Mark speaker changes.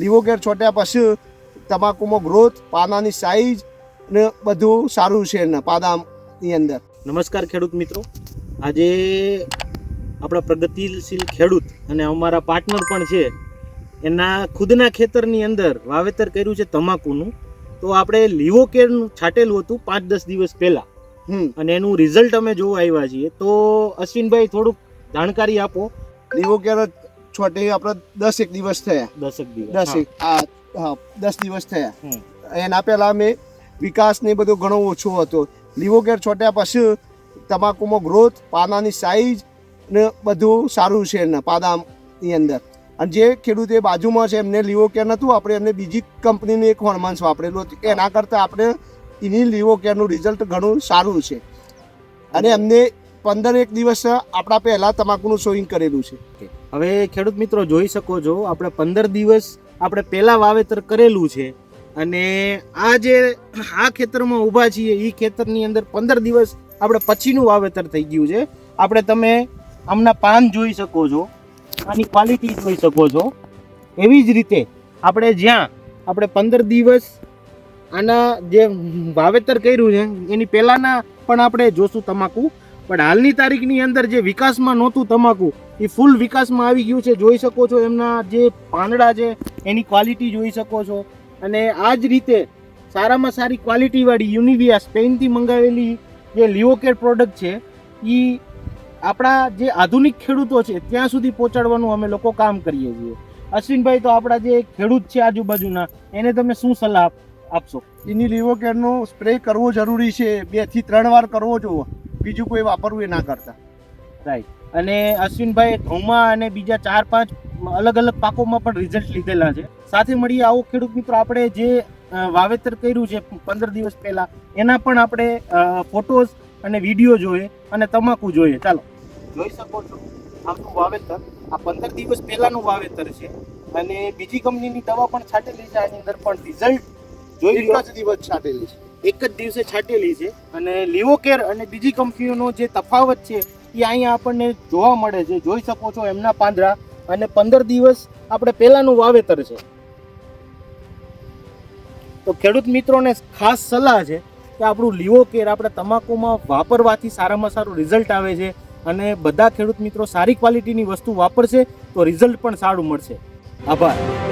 Speaker 1: Livo care છોટ્યા પછી તમાકુમાં growth પાનાની size ને બધું સારું છે એના પાદાની અંદર.
Speaker 2: નમસ્કાર ખેડૂત મિત્રો. આજે આપણા પ્રગતિશીલ ખેડૂત અને અમારા પાર્ટનર પણ છે. એના ખુદના ખેતરની અંદર વાવેતર કર્યું છે તમાકુનું. તો આપણે લીવો કેરનું છાંટેલું હતું પાંચ દસ દિવસ પહેલાં. અને એનું રિઝલ્ટ અમે જોવા આવ્યા છીએ. તો અશ્વિનભાઈ થોડુંક જાણકારી આપો.
Speaker 1: લીવો કેર છોટે આપણે દસ એક દિવસ થયા.
Speaker 2: દિવસ
Speaker 1: દસ એક આ હા દસ દિવસ થયા. એના પહેલાં મેં વિકાસ ને બધો ઘણો ઓછો હતો. લીવો કેર છોટ્યા પછી તમાકુમાં ગ્રોથ પાનાની સાઈઝ ને બધું સારું છે એના પાદાની અંદર. અને જે ખેડૂત એ બાજુમાં છે એમને લીવો કેર નહોતું આપણે એમને બીજી કંપનીનું એક હોર્મોન્સ વાપરેલું હતું. એના કરતાં આપણે એની લીવો કેરનું રિઝલ્ટ ઘણું સારું છે. અને એમને પંદર એક દિવસ આપણા પહેલાં તમાકુનું સોઈંગ કરેલું છે.
Speaker 2: હવે ખેડૂત મિત્રો જોઈ શકો છો, આપણે પંદર દિવસ આપણે પહેલાં વાવેતર કરેલું છે. અને આ જે આ ખેતરમાં ઊભા છીએ એ ખેતરની અંદર પંદર દિવસ આપણે પછીનું વાવેતર થઈ ગયું છે. આપણે તમે આમના પાન જોઈ શકો છો, આની ક્વોલિટી જોઈ શકો છો. એવી જ રીતે આપણે જ્યાં આપણે પંદર દિવસ આના જે વાવેતર કર્યું છે, એની પહેલાંના પણ આપણે જોશું તમાકુ. પણ હાલની તારીખની અંદર જે વિકાસમાં નહોતું તમાકુ, એ ફૂલ વિકાસમાં આવી ગયું છે. જોઈ શકો છો એમના જે પાંદડા છે, એની ક્વોલિટી જોઈ શકો છો. અને આ જ રીતે સારામાં સારી ક્વોલિટીવાળી યુનિવિયા સ્પેનથી મંગાવેલી જે લિઓકેર પ્રોડક્ટ છે એ આપણા જે આધુનિક ખેડૂતો છે, ત્યાં સુધી પહોંચાડવાનું અમે લોકો કામ કરીએ છીએ. અશ્વિનભાઈ, તો આપણા જે ખેડૂત છે આજુબાજુના, એને તમે શું સલાહ આપશો?
Speaker 1: એની લીવો કેરનો સ્પ્રે કરવો જરૂરી છે, બેથી ત્રણ વાર કરવો જોઈએ બીજું કોઈ વાપરવું એ ના કરતા.
Speaker 2: રાઈટ અને અશ્વિનભાઈ ઘઉંમાં અને બીજા ચાર પાંચ અલગ અલગ પાકોમાં પણ રિઝલ્ટ લીધેલા છે. સાથે મળીએ આવો ખેડૂત મિત્રો આપણે જે વાવેતર કર્યું છે પંદર દિવસ પહેલા એના પણ આપણે ફોટોઝ અને વીડિયો જોઈએ અને તમાકુ જોઈએ. ચાલો. જોઈ શકો છો આમનું વાવેતર આ પંદર દિવસ પહેલાનું વાવેતર છે અને બીજી કંપનીની દવા પણ છાંટેલી છે આની અંદર પણ રિઝલ્ટ જોઈ
Speaker 1: એક જ દિવસ છાંટેલી છે.
Speaker 2: એક જ દિવસે છાંટેલી છે. અને લિવોકેર અને બીજી કંપનીઓનો જે તફાવત છે, એ અહીંયા આપણને જોવા મળે છે. જોઈ શકો છો એમના પાંદડા. અને પંદર દિવસ આપણે પહેલાંનું વાવેતર છે. તો ખેડૂત મિત્રોને ખાસ સલાહ છે કે આપણું લિવોકેર આપણે તમાકુમાં વાપરવાથી સારામાં સારું રિઝલ્ટ આવે છે. અને બધા ખેડૂત મિત્રો સારી ક્વોલિટીની વસ્તુ વાપરશે તો રિઝલ્ટ પણ સારું મળશે. આભાર.